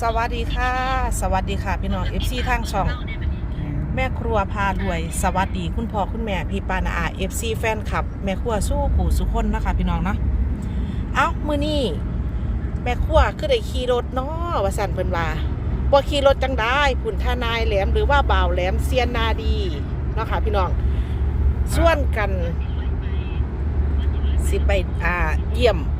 สวัสดีค่ะ สวัสดีค่ะ พี่น้อง FC ทางช่อง แม่ครัวพารวย สวัสดีคุณพ่อคุณแม่พี่ปานาอา FC แฟนคลับ แม่ครัวสู้ผู้สุคนนะคะพี่น้องเนาะเอ้ามื้อนี้แม่ครัวคือได้ขี่รถเนาะว่าสั่นเพิ่นว่าบ่ขี่รถจังได้พุ่นทานายแหลมหรือว่าบ่าวแหลมเซียนนาดีเนาะค่ะพี่น้องส่วนกัน สิไปอ่าเยี่ยมอ่า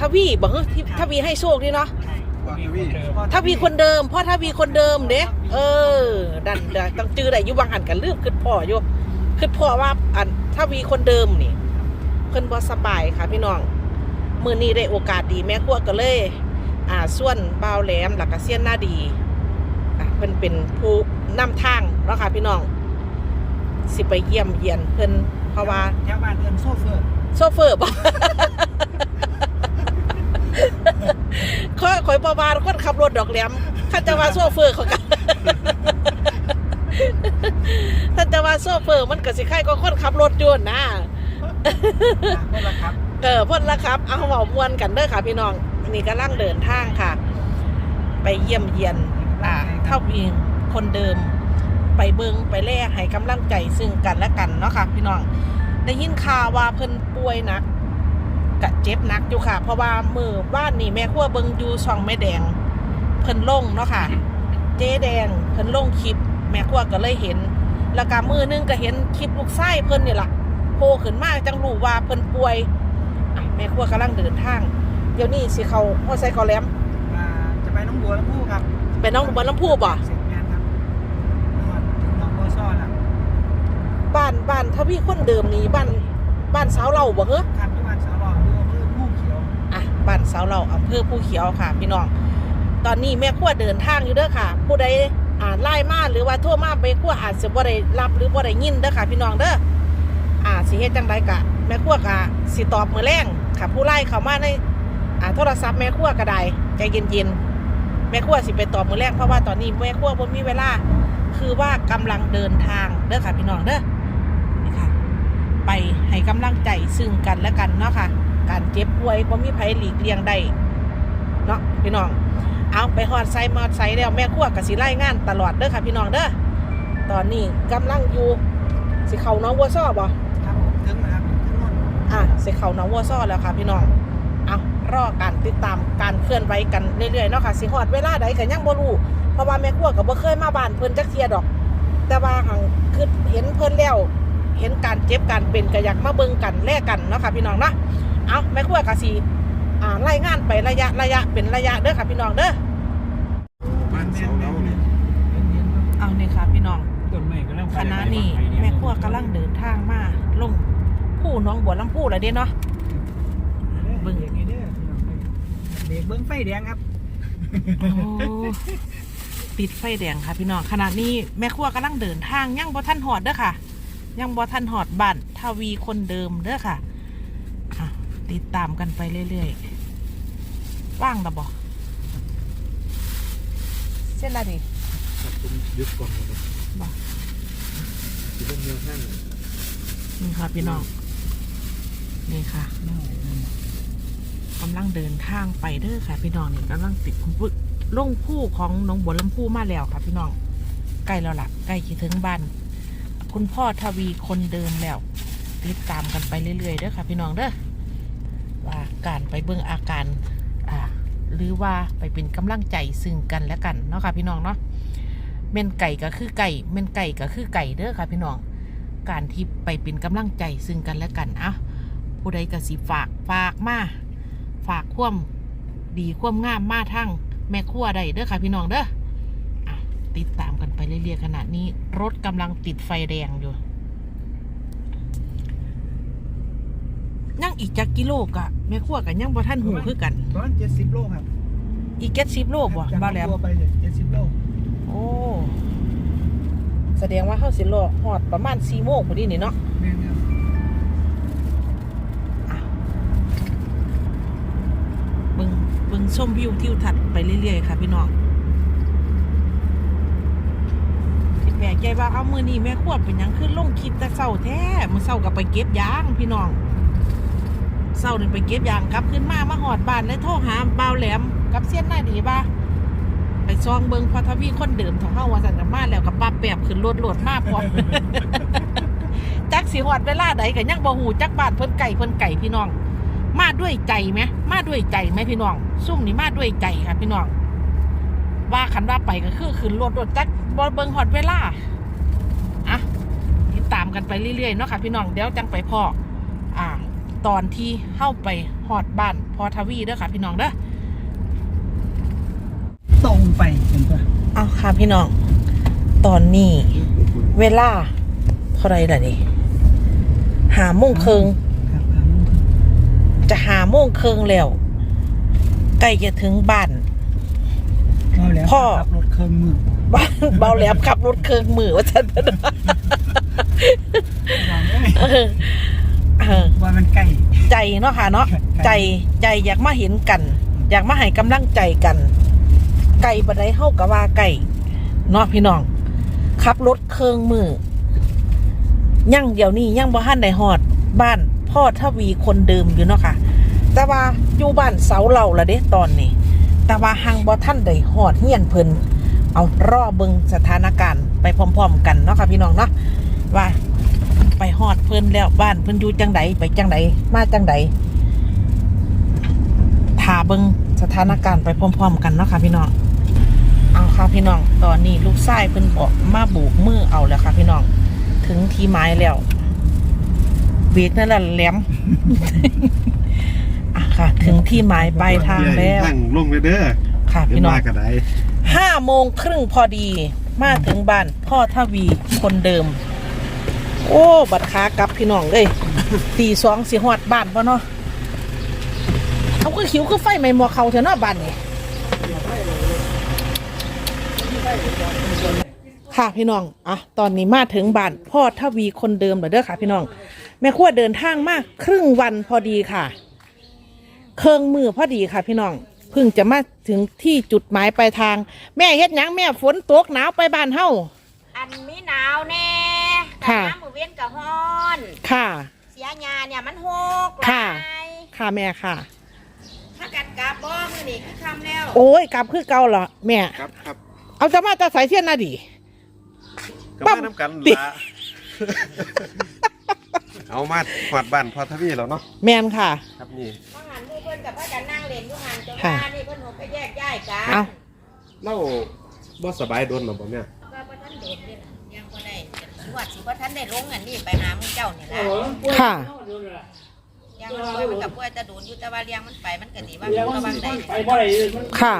ทวีบอกเฮ้ยที่ทวีให้โชคดีเนาะทวีคนเดิมพ่อทวีคนเดิมเด้เออดันดันต้องจื้อได้อยู่บางหันกันลืมขึ้นพ่ออยู่ขึ้นพ่อว่าอันทวีคนเดิมนี่เพิ่นบ่สบายค่ะพี่น้องมื้อนี้ได้โอกาสดีแม่ครัวก็เลย อ่าส่วนบ่าวแหลมหลักกะเซียนหน้าดีอะเพิ่นเป็นผู้นำทางเนาะค่ะพี่น้อง สิไปเยี่ยมเยียนเพิ่นเพราะว่า แถวบ้านเอินโซเฟอร์โซเฟอร์บ อกค่อยข่อยประมาณคนขับรถดอกแหลมข้าจะว่าโซเฟอร์เขากันท่านจะว่าโซเฟอร์มันก็สิใครก็คนขับรถยนต์นะนั่นแหละครับเออพ่นละครับ เอาเบามวนกันเด้อค่ะพี่น้องนี่กำลังเดินทางค่ะ ไปเยี่ยมเยียนอ่าเท่าพีคนเดิม ไปเบิงไปแลกให้กำลังใจซึ่งกันและกันเนาะค่ะพี่น้องได้ยินข่าวว่าเพิ่นป่วยหนัก กะเจ็บหนักอยู่ค่ะ เพราะว่ามือบ้านนี่แม่ขั้วเบิงอยู่ช่องแม่แดง เพิ่นลงเนาะค่ะ เจ๊แดงเพิ่นลงคลิป แม่ขั้วก็เลยเห็น แล้วก็มือนึงก็เห็นคลิปลูกไส้เพิ่นนี่ล่ะโผล่ขึ้นมาจังรู้ว่าเพิ่นป่วยอะแม่ขั้วกำลังเดินทาง เดี๋ยวนี้สิเขาพ่อใส่คอแหลมอ่าจะไปหน้องบัวลำพูครับไปน้องบัวลำพูบ่เสร็จงานครับนอนถึงหน้องบัวซ่อแล้วบ้านบ้านทวีคนเดิมนี่บ้านบ้านสาวเราบ่เหรอครับ บ้านเสาวเราอำเภอภูเขียวค่ะ พี่น้อง ตอนนี้แม่ขั้วเดินทางอยู่เด้อค่ะ ผู้ใดอ่านไล่มาหรือว่าทั่วมาไปขั้วอาจจะบ่ได้รับหรือบ่ได้ยินเด้อค่ะ พี่น้องเด้ออ่าสิเฮ็ดจังไดกะ แม่ขั้วกะสิตอบมือแรงค่ะ ผู้ไล่เข้ามาในอ่าโทรศัพท์แม่ขั้วก็ได้ใจเย็นๆแม่ขั้วสิไปตอบมือแรงเพราะว่าตอนนี้แม่ขั้วบ่มีเวลาคือว่ากำลังเดินทางเด้อค่ะพี่น้องเด้อนี่ค่ะ ไปให้กำลังใจซึ่งกันและกันเนาะค่ะ การเจ็บป่วยบ่มีไผหลีกเลี่ยงได้เนาะพี่น้อง เอาไปฮอดไซมอดไซแล้วแม่ครัวกับสิไล่งานตลอดเด้อค่ะพี่น้องเด้อตอนนี้กำลังอยู่สิเขาน้องวัวซ้อบ่ครับผมถึงนะครับถึงนนท์อะสิเขาน้องวัวซ้อแล้วค่ะพี่น้องเอารอการติดตามการเคลื่อนไหวกันเรื่อยๆเนาะค่ะสิฮอดเวลาใดก็ยังบ่รู้เพราะว่าแม่ครัวก็บ่เคยมาบ้านเพิ่นจักเที่ยดอก แต่ว่าหังคือเห็นเพิ่นแล้วเห็นการเจ็บการเป็นก็อยากมาเบิ่งกันแลกกันเนาะค่ะพี่น้องเนาะ เอาแม่ครัวก็สิอ่าไล่งานไประยะระยะเป็นระยะเด้อค่ะพี่น้องเด้อบ้านเสาเราเนี่ยเย็นๆครับเอาเนี่ยค่ะพี่น้องต้นไม้กำลังคณะนี้แม่ครัวกำลังเดินทางมาลงผู้น้องบัวลำพูแล้วเด้เนาะเบิ่งอย่างนี้เด้อพี่น้องเด้อเบรกเบิ้งไฟแดงครับโอ้ติดไฟแดงค่ะพี่น้องขณะนี้แม่ครัวกำลังเดินทางยังบ่ทันหอดเด้อค่ะยังบ่ทันหอดบ้านทวีคนเดิมเด้อค่ะอะ ติดตามกันไปเรื่อยๆว่างระบอเส้นอะไรดิครับผมยึดก่อนนะครับบ่ที่เป็นแนวท่านนี่ค่ะพี่น้อง นี่ค่ะกำลังเดินทางไปเด้อค่ะ พี่น้องนี่กำลังติดคุณปุ๊ลงผู้ของหน้องบัวลำพูมาแล้วค่ะ พี่น้องใกล้แล้วล่ะใกล้จะถึงบ้านคุณพ่อทวีคนเดิมแล้วติดตามกันไปเรื่อยๆเด้อค่ะ พี่น้องเด้อว่า การไปเบิ่งอาการหรือว่าไปเป็นกำลังใจซึ่งกันและกันเนาะค่ะพี่น้องเนาะเม่นไก่ก็คือไก่เม่นไก่ก็คือไก่เด้อค่ะพี่น้อง การที่ไปเป็นกำลังใจซึ่งกันและกันอะผู้ใดก็สิฝากฝากมาฝากความดีความงามมาทั้งแม่ครัวได้เด้อค่ะพี่น้องเด้อติดตามกันไปเรื่อยๆขณะนี้ รถกำลังติดไฟแดงอยู่ ยังอีกจักกิโลกะแม่ครัวกันยังบ่ท่านหูคือกัน ประมาณเจ็ดสิบโลครับอีกเจ็ดสิบโลบ่จากบ้าแล้วหนองบัวไปเจ็ดสิบโลโอ้แสดงว่าเข้าสิรอหอดประมาณสี่โมงพอดีนี่เนาะแม่นครับเบิ่งเบิ่งชมวิวทิวทัศน์ไปเรื่อยๆค่ะพี่น้องคิดแปลกใจว่าเอามือนี้แม่ขวดเป็นหยังขึ้นลงคลิปแต่เศร้าแท้มือเศร้ากับไปเก็บยางพี่น้อง เศร้าหนี่งไปเก็บยางกลับขึ้นมามาหอดบ้านเลยโทรหาเบาแหลมกับเสี้ยนหน้าดีบ่าไปซองเบิงพอทวีคนเดิมของเฮาว่าสั่นกันมาแล้วกับป้าแปบขึ้นรถโหลดมาพร้อมจักสิหอดเวลาใดก็ยังบ่ฮู้จักบานเพิ่นไก่เพิ่นไก่พี่น้อง มาด้วยใจไหมมาด้วยใจไหมพี่น้องซุ่มนี่มาด้วยใจค่ะพี่น้องว่าคันว่าไปก็คือขึ้นรถรถจักบ่เบิงหอดเวลาอะติดตามกันไปเรื่อยๆเนาะค่ะพี่น้องเดี๋ยวจังไปพ่ออ่า ตอนที่เข้าไปหอดบ้านพอทวีเด้อค่ะพี่น้องเด้อตรงไปเห็นปะเอาค่ะพี่น้อง ตอนนี้ เวลาเท่าไรล่ะนี่หาโมงครึ่งครับครับจะหาโมงครึ่งแล้วใกล้จะถึงบ้านเอาแล้วพ่อขับรถเครื่องมือบ้านเบาแหลมขับรถเครื่องมือว่าฉันเป็นวางไว้ เออเออ ว่ามันใกล้ ใจเนาะค่ะเนาะใจใจอยากมาเห็นกัน อยากมาให้กำลังใจกัน ไก่บันไดเฮากับว่าไก่เนาะพี่น้องขับรถเครื่องมือยั่งเดี๋ยวนี้ยั่งบ่ทันได้ฮอด บ้านพ่อทวีคนเดิมอยู่เนาะค่ะ แต่ว่าอยู่บ้านเสาเหล่าละเด้ตอนนี้ แต่ว่าหังบ่ท่านได้ฮอดเฮียนเพิ่นเอารอเบิงสถานการณ์ไปพร้อม ๆ กันเนาะค่ะพี่น้องเนาะว่า ไปฮอดเพิ่นแล้วบ้านเพิ่นอยู่จังใดไปจังใดมาจังใดถ่าเบิงสถานการณ์ไปพร้อมๆ กันเนาะค่ะพี่น้องเอาค่ะพี่น้องตอนนี้ลูกชายเพิ่นบอกมาโบูกมือเอาแล้วค่ะพี่น้องถึงที่ไม้แล้วเบรกนั่นแหละแหลมอะค่ะ ถึงที่หมายปลายทางแล้วทางลงเลยเด้อค่ะเดี๋ยวพี่น้องมากันได้ห้าโมงครึ่งพอดี มาถึงบ้านพ่อทวีคนเดิม โอ้ บัดขากลับพี่น้องเลย ตีสองสีหอดบ้านปะเนาะเขาก็หิวก็ไฟไหม้หมอเขาเถอะเนาะบ้านนี่ค่ะพี่น้อง อะ ตอนนี้มาถึงบ้านพ่อทวีคนเดิมเด้อค่ะ พี่น้อง แม่ขั้วเดินทางมากครึ่งวันพอดีค่ะ เครื่องมือพอดีค่ะ พี่น้อง เพิ่งจะมาถึงที่จุดหมายปลายทาง แม่เฮ็ดหยังแม่ฝนตกหนาวไปบ้านเฮาอันมีหนาวแน่ กับฮ้อน ค่ะ เสียยาเนี่ยมันโหกค่ะหลายค่ะแม่ค่ะ ถ้ากัดกาบ้อมือนี่คือคำแล้วโอ้ยกลับคือเก่าเหรอแม่ ครับครับเอาจะมาจะใส่เสี้ยนนาดีก็ปั๊มาบน้ำกันติละเอามาหอดบ้านพอทวีแล้วเนาะแมนค่ะ ครับนี่ว่าหันมือเพื่อนกับพ่อจะนั่งเล่นอยู่หันจนค่ะว่านี่เพื่อนหนูไปแยกย้ายกันเอา เล่าบ่สบายโดนหรอบ่เนี่ยก็พ่ท่านเด็ดนี่ล่ะยังพ่ได้ สวัสสิพ่ท่านได้ลงอันนี้ไปหามึงเจ้านี่แหละค่ะยังมันป่วยมันกับป่วยแตะโดนอยู่แต่ว่าเลี้ยงมันไปมันก็ดีว่ามันก็บางใดค่ะ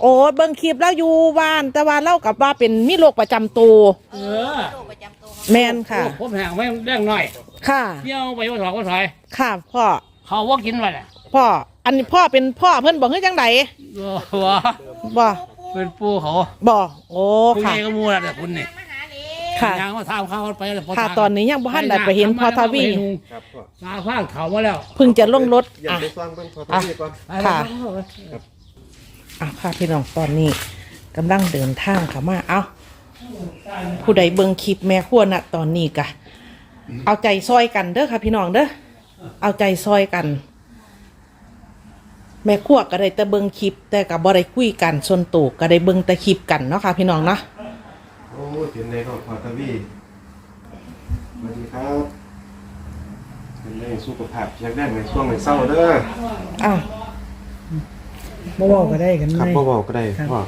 โอ้ยเบิ่งคลิปแล้วอยู่บ้านแต่ว่าเล่ากับว่าเป็นมีโรคประจำตัวเออโรคประจำตัวแมนค่ะ ผมแหงไม่เรื่องหน่อยค่ะ เที่ยวไปว่าถอยว่าถอย ค่ะพ่อเขาว่ากินไปแหละพ่ออันนี้พ่อเป็นพ่อเพิ่นบอกให้จังไดว่าบ่เป็นปูเขาบ่โอ้คุณค่ะเองก็มูแล้วแต่คุณนี่มาหาเล็ ค่ะ ยางมาทำข้าวไปแล้วค่ะตอนนี้ยังบ่ทันได้ไปเห็นพ่อทวีครับพ่อตาฟางเขามาแล้วเพิ่งจะลงรถอย่าอะ ไปซ่องเบิ่งพอทวีก่อนค่ะ อะค่ะพี่น้องตอนนี้กำลังเดินทางค่ะมาเอาผู้ใดเบิ่งคลิปแม่ขั้วน่ะตอนนี้กะเอาใจซอยกันเด้อค่ะพี่น้องเด้อเอาใจซอยกัน แม่ขั้วก็ได้แต่เบิ่งคลิปแต่กับบ่ได้คุยกันส่วนตัวก็ได้เบิ่งแต่คลิปกันเนาะค่ะพี่น้องเนาะ โอ้ถึงในของพอทวีสวัสดีครับเป็นเรื่องสุขภาพแข็งแรงในช่วงในเศร้าเด้ออะบ่เว้าก็ได้กันครับเลยบ่เว้าก็ได้พ่อ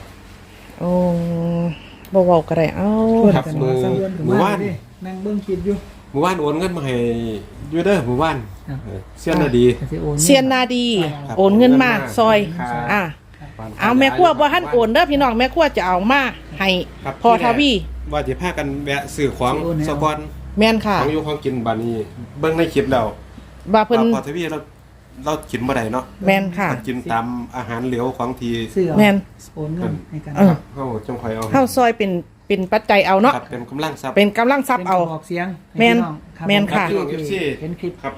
โอ้บ่เว้าก็ได้เอ้าชวนครับกันมือสร้างวนกับมือว่านดินั่งเบิ่งคลิปอยู่ หมู่บ้านโอนเงินมาให้อยู่เด้อหมู่บ้านครับ เออเสียนน่ะดี ก็สิโอนเซียนนาดี ครับโอนเงินมาซอย ครับ อะ เอาแม่ขั้วบ่ทันโอนเด้อพี่น้องแม่ขั้วจะเอามา ให้ครับพอทวีว่าจะพากันแวะซื้อของสะก่อนแม่นค่ะ ของอยู่ของกินบัดนี้ เบิ่งในคลิปแล้วว่าเพิ่นพอทวีเราเรากินบ่ได้เนาะแม่นค่ะกินตามอาหารเหลวของที่ซื้อเอาแม่นโอนเงินให้กันเออเฮาจงคอยเอาเข้าซอยเป็นเป็นปัจจัยเอาเนาะครับเป็นกำลังทรัพย์เป็นกำลังทรัพย์เอาบอกเสียงให้แม่นพี่องรับแม่นค่ะโอเเห็นคลิปครับ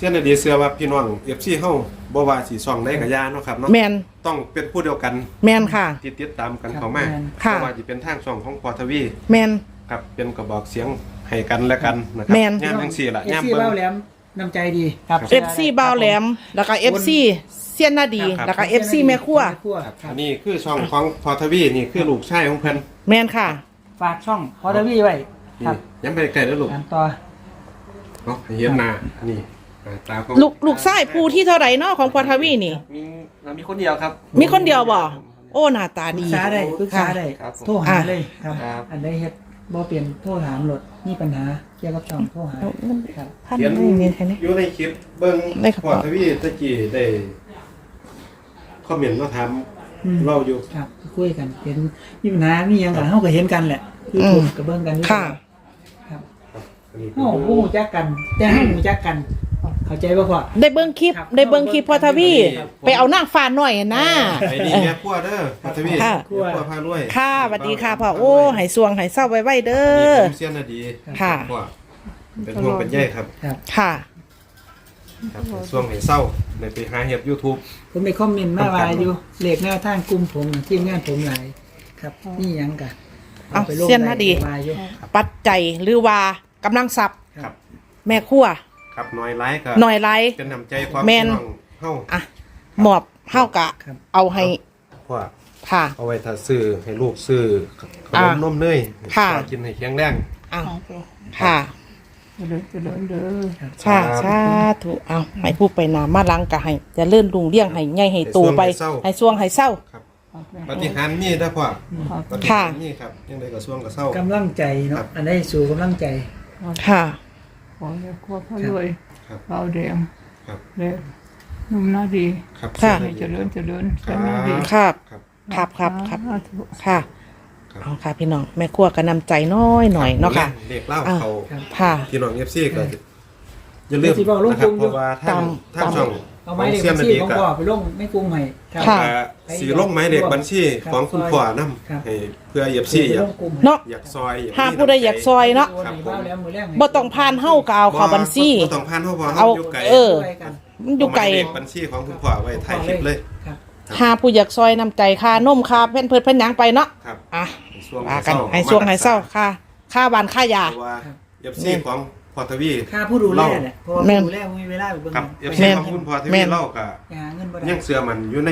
เสียนน่ะดีเชื่อว่าพี่น้อง FC เฮาบ่ว่าสิซ่องได้ก็ยาเนาะครับเนาะแมนต้องเป็นผู้เดียวกันแมนค่ะ ที่ติดตามกันครับเข้ามาแม่นค่ะบ่ว่าสิเป็นทางช่องของพอทวีแมน ครับเป็นกระบอกเสียงให้กันและกันนะครัแม่น ย่ามจังซี่ล่ะเอย่ามซี่เบิ่งเว้าแหลมน้ำใจดีครับ FC บาวแหลม แล้วก็ FC เซียนนาดีแล้วก็ FC แม่ครัวแม่ครัวครับอันนี้คือช่องของพอทวีนี่คือลูกชายของเพิ่นแม่นค่ะ ฝากช่องพอทวีไว้คนี่รับยังไปไกลแล้วลูก ตามต่อ เนาะให้เห็นหน้านี่ หน้าตาของลูกลูกชายผู้ที่เท่าไหร่เนาะของพอทวีนี่ มีเรามีคนเดียวครับมีคนเดียวบ่โอ้หน้าตาปรึดี กษาได้ปรึกษาได้ครับผม โทรหาเลยครับ ครับ อันใดเฮ็ดบ่เปลี่ยนโทรถามรถมีปัญหาเกี่ยวกับช่องโทรหาครับ พันไม่มีใครเนี่ย อยู่ในคลิปเบิ่งได้ครับ พอทวีตะกี้ได้คอมเมนต์มาถามอืม เราอยู่ ครับคุยกันเห็นมีปัญหามีหยังกันเฮาก็เห็นกันแหละยูทูบก็เบิ่งกันอยู่ค่ะ ครับอันนี้เฮาบ่ฮู้จักกัน แต่เฮาฮู้จักกัน เข้าใจบ่พ่อ ได้เบิ้งคลิปครับ ได้เบิ้งคลิปพอทวีไปเอานางฟ้าหน่อยนะ ไอ้นี่แม่ครัวเด้อพอทวีค่ะ แม่ครัวพารวยค่ะสวัสดีค่ะพ่อโอ้ให้สวงให้เศร้าไว้ไว้เด้นี่อผมเสียนนาดีค่ะ พ่อเป็นห่วงเป็นใยครับครับค่ะ ครับช่วงให้เศร้าในไปหาเห็บ YouTube ผมไปคอมเมนต์มาว่าอยู่เลขแนวทางกลุ่มผมทีมงานผมหลายครับนี่หยังกันเอาไปลงเสี้ยนมาดีมาอยู่ปัจจัยหรือว่ากำลังทรัพย์ครับ แม่ครัว ครับน้อยไลค์ก็หน่อยไร เป็นน้ำใจความแม่น พี่น้องเฮา อะหมอบเฮากะเอาให้พ่อค่ะ เอาไว้ถ้าซื้อให้ลูกซื้อขนอ่ามนมเนยค่ะให้กินให้แข็งแรงเอาค่ะเดินเดินเด้อค่ะสาธุเอาให้ผู้ไปนามาลังกะให้เจะเลื่อนลุงเลี้ยงให้ใหญ่ให้โตไป ให้สวงให้เศร้า ครับปฏิหารย์มีได้อพ่อปฏิค่ะหารย์มีครับยังไงก็ช่วงก็เศร้ากำลังใจครัเนาะบอันนี้สู่กำลังใจ ค่ะ ขอให้ครัวพระรวยครับเบาแดงครับ และนุ่มหน้าดีครับค่ะ ให้เจริญเจริญครักันหน้าดีบครับครับครับครับครับสาธุค่ะครับเอาค่ะ พี่น้องแม่ครัวก็นำใจน้อยหน่อยเนาะค่ะ เด็กเล่าอ่าเขาค่ะ พี่น้องเอฟซีก็อย่าลืมสิบอกลงนะครับทุนเพราะว่าท่านตามท่านช่อง เอาขไม้องเด็กเซียนบัญนาชีดีของกับพ่อไปลงไม่กุ้งให้ครับ ค่ะสีลงไม้เด็กบัญชีครับของคุณพ่อนํครับ ให้เพื่อเอฟซีอยากเนาะอยากซอยอยากหากผู้ใดอยากซอยเนาะครับผมบ่ต้องผ่านเฮาก็เอาเข้าบัญชี บ่ต้องผ่านเฮาบ่เอาเฮาอยู่ไกลเออ มันอยู่ไกล เาหมายเลขบัญชีของคุณพ่อไว้ถ่ายคลิปเลย ครับ หาผู้อยากซอยนำใจค่านมค่าเพิ่นเพิ่นเพิ่นหยังไปเนาะครับอะช่วงว่ากันเศร้าให้ช่วงให้เศร้าค่าค่าบ้านค่ายา เพราะว่าเอฟซีของ พอทวี ค่าผู้ดูแลเนี่ยเพราะว่าแม่น ผู้ดูแลมีเวลาไปเบิ่งครับเอฟไปซีแม่นของคุณพอทแม่วีน เล่าก็หาเงินบ่ได้ยังเสือมันอยู่ใน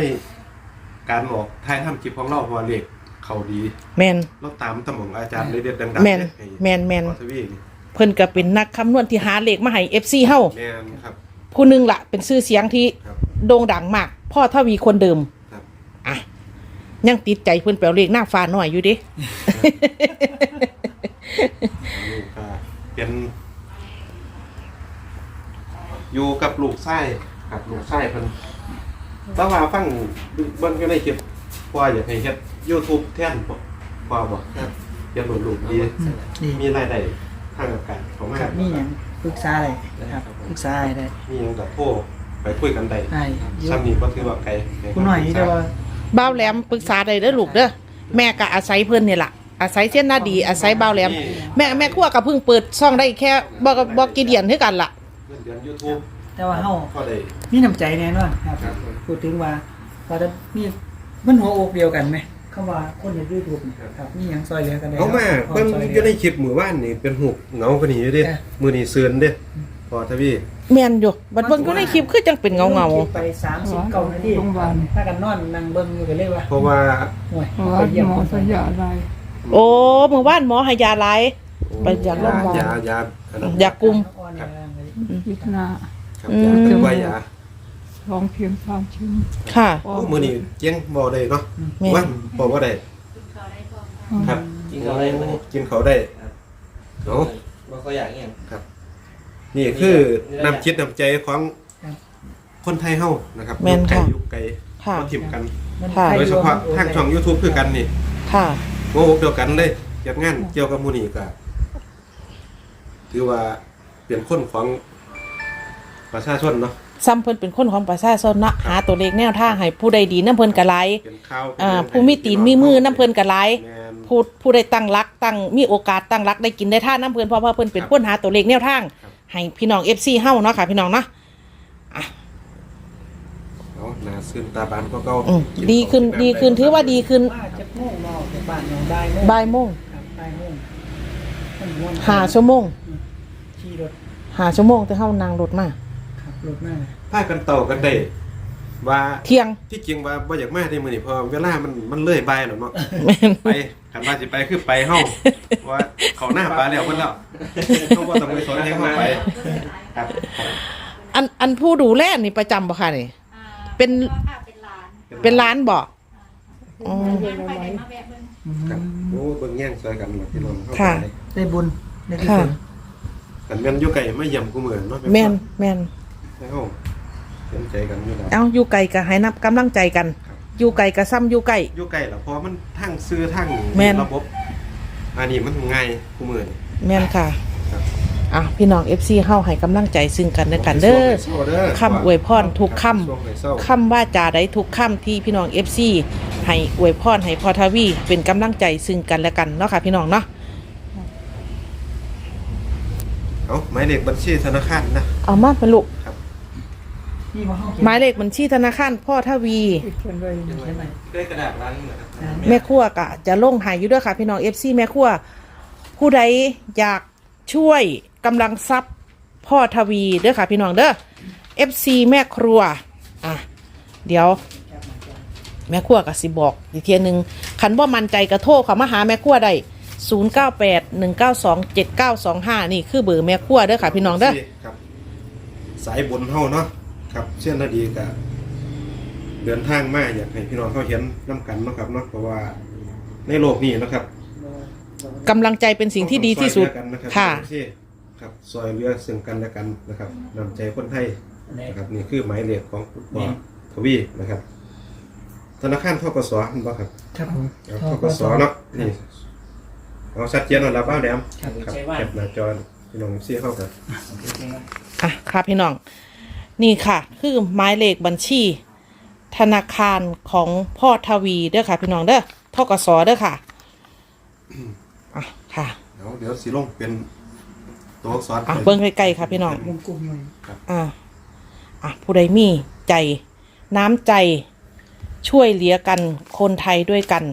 การออกถ่ายทำคลิปของเราเพราะว่าเลขเขาดีแม่นเราตามตำของอาจารย์เด็ดๆดังๆแม่นให้แม่นแม่น พอทวีนี่เพิ่นก็เป็นนักคำนวณที่หาเลขมาให้ FC เฮาแม่นครับผู้หนึงล่ะเป็นชื่อเสียงที่ครับ โด่งดังมาก พ่อทวีคนเดิมครับ อะยังติดใจเพิ่นแปลเลขหน้าฟ้าหน่อยอยู่ดินี่ก็เป็น อยู่กับลูกไส้ครับลูกไส้เพิ่นแต่ว่าฟังเบิ่งอยู่ในคลิปพ่ออยากให้เฮ็ด YouTube แทนพ่อพ่อบอกครับเฮ็ดลูกๆดีดีมีรายได้ทางอากาศของมาครับมีหยังปรึกษาได้ครับปรึกษาได้มีหยังก็โทรไปคุยกันได้ได้เยซ้ำอะนี้บ่ถือว่าไกลให้คุณหน่อยนี่แต่ว่าบ้าวแหลมปรึกษาได้เด้อลูกเด้อแม่ก็อาศัยเพิ่นนี่ล่ะอาศัยเส้นหน้าดีอาศัยบ้าวแหลมแม่แม่ครัวก็เพิ่งเปิดช่องได้แค่บ่บ่กี่เดือนคือกันล่ะ เงินเดือน YouTube แต่ว่าเฮาก็ได้ มีน้ำใจแน่นอนครับครับพูดถึงว่าว่าจะมีมันหัวอกเดียวกันไหมคำว่าคนในยูทูบครับมีหยังซอยเหลือกันได้เอามาพร้เบิ่งซอยหอลืยู่ใน คลิปมื้อวานนี่เป็นหูกเหงากว่านี้อยู่เด้จ้ะ มื้อนี้เสือนเด้พอทวีแม่นอยู่บัดเบิ่งอยู่ในคลิปคือจังเป็นเงาเงาคลิปไปสามสิบเก้านาทีถ้ากันนอนนั่งเบิ่งอยู่กันเลยว่าเพราะว่าห่วยเพราะไปว่าเยี่ยมหมอคนสยาอะไร โอ้เมื่อวานหมอให้ยาหลาย ไปยาลดเบายายาอันนั้น ยากุมอ่อนแรงเลย พิจารณาครับอืมยาเป็นว่ายาท้องเพียงสามชิ้นค่ะ โอ้มื้อนี้เจียงบ่ได้เนาะแม่นวันบ่บ่ได้ครับกินเขาได้ไหมกินเขาวได้เนาะบ่ค่อยอยากเงี้ยนี่คือน้ำจิตน้ำใจของคนไทยเฮานะครับแม่นค่ะ ยุคไกลค่ะ มาถิ่มกันมันค่ะใครโดยเฉพาะรวมทางช่อง YouTube คือกันนี่ค่ะโง่เดียวกันเลยเกี่ยวงานเกี่ยวกับหมูนี่ก็ถือว่า เป็นคนของประชาชนเนาะซ้ำเพิ่นเป็นคนของประชาชนเนาะหาตัวเลขแนวทางให้ผู้ใดดีน้ำเพิ่นก็หลายเป็นข้าวอ่าผู้มีตีนมีมือน้ำเพิ่นก็หลายแม่น ผู้ผู้ใดตั้งรักตั้งมีโอกาสตั้งรักได้กินได้ท่าน้ำเพิ่นเพราะว่าเพิ่นเป็นคนหาตัวเลขแนวทาง ครับ ให้พี่น้อง FC เฮาเนาะค่ะพี่น้องเนาะเอาหน้าซื่นตาบานก็เก่าอืมดีขึ้นดีขึ้นถือว่าดีขึ้นว่าจะโม่นอกจากบ้านน้องได้โม่บ่ายโมงครับได้โม่มันม่วนห้าชั่วโมง ขี่รถหาชั่วโมงแต่เฮานางรถมาครับรถมากเลยพากันเต่ากันได้ว่าเที่ยง ที่จริงว่าบ่อยากมาในมื้อนี้เพอเวลามันมันเลื่อยไปแล้วเนาะแม่นไปคันว่าสิไปคือไปเฮาเพราะว่าเขาหน้าปลาแล้วเพิ่นแล้วเขาบ่ต้องไปสนให้เฮาไปครับอันอันผู้ดูแลนี่ประจำบ่ค่ะนี่เป็นเป็นร้านบ่อ๋อครับโอ้เบิ่งแย่งซอยกันล่ะพี่น้องเฮาค่ะ ไปได้บุญได้กุศค่ะ ล กันแม่นอยู่ไกลมาเยี่ยมกูมื้อเนาะแม่นแม่นให้เฮาเห็นใจกันอยู่แล้วเอาอยู่ไกลก็ให้นับกำลังใจกัน อยู่ไกลก็ซ้ำอยู่ใกล้ อยู่ไกลแล้วเพราะมันทางซื้อทางแม่น ระบบ อันนี้มันง่ายกูมื้อนี่แม่นค่ะครับ อะพี่น้อง FC เฮาให้กำลังใจซึ่งกันและกันเด้อคำอวยพรทุกคำคำว่าจาได้ทุกคำที่พี่น้อง FC ให้อวยพรให้พอทวี เป็นกำลังใจซึ่งกันและกันเนาะค่ะพี่น้องเนาะ เอาหมายเลขบัญชีธนาคารนะ เอามาเป็นลูกนี่ว่าห้องหมายเลขบัญชีธนาคารพ่อทวี อีกคนเลยใช่ไหมได้กระดาษร้านเหมือนครับแม่ครัวกะจะลงหายอยู่ด้วยค่ะ พี่น้องเอฟซีแม่ครัว ผู้ใดอยากช่วยกำลังทรัพย์พ่อทวีเด้อค่ะ พี่น้องเด้อเอฟซีแม่ครัวอะเดี๋ยว แม่ครัวกะสิบอกอีกเทียหนึงคันว่ามันใจกระโทษค่ะมาหาแม่ครัวได้ 0 9 8 1 9 2 7 9 2 5 นี่คือเบอร์แม่ครัวเด้อค่ะพี่น้องเด้อครับ สายบนเฮาเนาะครับเส้นนาดีกะเดินทางมาอยากให้พี่น้องเขาเห็นน้ำกันเนาะครับเนาะเพราะว่าในโลกนี้นะครับกำลังใจเป็นสิ่งที่ดีที่สุดซอยเหลือกันนะครับค่ะที่ครับซอยเรือซึ่งกันและกันนะครับนำใจคนไทยนะครับนี่คือหมายเลขของคุณปอทวีนะครับ ธนาคารทกสเห็นบ่ครับ ครับผมเอาทกสเนาะนี่ เอาชัดเจนหน่อยละบ้าแหลมครับครับแคปหน้าจอพี่น้องซี่เข้ากันอะค่ะพี่น้อง นี่ค่ะ คือหมายเลขบัญชี ธนาคารของพ่อทวีเด้อค่ะ พี่น้องเด้อทกสเด้อค่ะอะค่ะเดี๋ยวเดี๋ยวสีลงเป็นตัวอักษรอะเบิ้งใกล้ๆค่ะพี่น้องวงกลมหน่อยอะอะผู้ใดมีใจ น้ำใจช่วยเหลือกันคนไทยด้วยกัน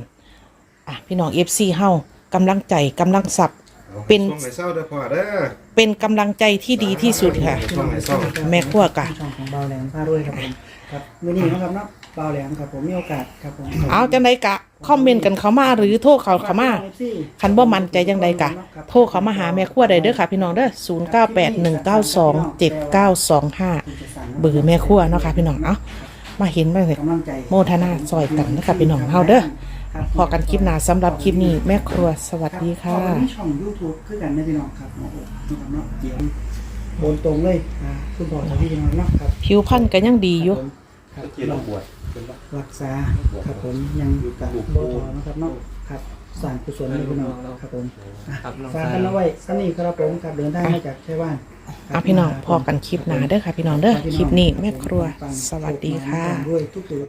อะพี่น้องเอฟซีเฮา กำลังใจกำลังสับอาเป็นช่วงไหนเศร้าเด้อพ่อเด้อเป็นกำลังใจที่ดีที่สุดค่ะช่วงไหนเศร้าแม่ครัวกะ ช่องของเบาแหลมพาด้วยครับผมครับมื้อนี้นะครับเนาะเบาแหลมครับผมมีโอกาสครับผมเอาจังใดกะคอมเมนต์กันเขามาหรือโทรเขาเขามาคันบ่มั่นใจจังใดกะ โทรเขามาหาแม่ครัวได้เด้อค่ะ พี่น้องเด้อ0 9 8 1 9 2 7 9 2 5เบอร์แม่ครัวเนาะค่ะพี่น้องเอ้ามาเห็นมาเลยกำลังใจโมทนาซอยกันนะคะพี่น้องเฮาเด้อ พอกันคลิปหน้าสำหรับคลิปนี้แม่ครัวสวัสดีค่ะรับมีช่อง YouTube คือกันนะพี่น้องครับโอ้โหนะครับเนาะเดี๋ยวโอนตรงเลยอ่าคุณพ่อทวีพี่น้องเนาะครับผิวพรรณก็ยังดีอยู่ ครับเมื่อกี้เราบวชรักษาครับผมยังอยู่กับโบทอนะครับเนาะครับสร้างกุศลให้พี่น้องครับผมอะครับน้องฝากสาวกันเอาไว้สันนี่ครับผมครับเดินทางมาจากไต้หวันเอาพี่น้องพอกันคลิปหน้าเด้อค่ะ พี่น้องเด้อคลิปนี้แม่ครัวสวัสดีค่ะ ด้วยทุกตัว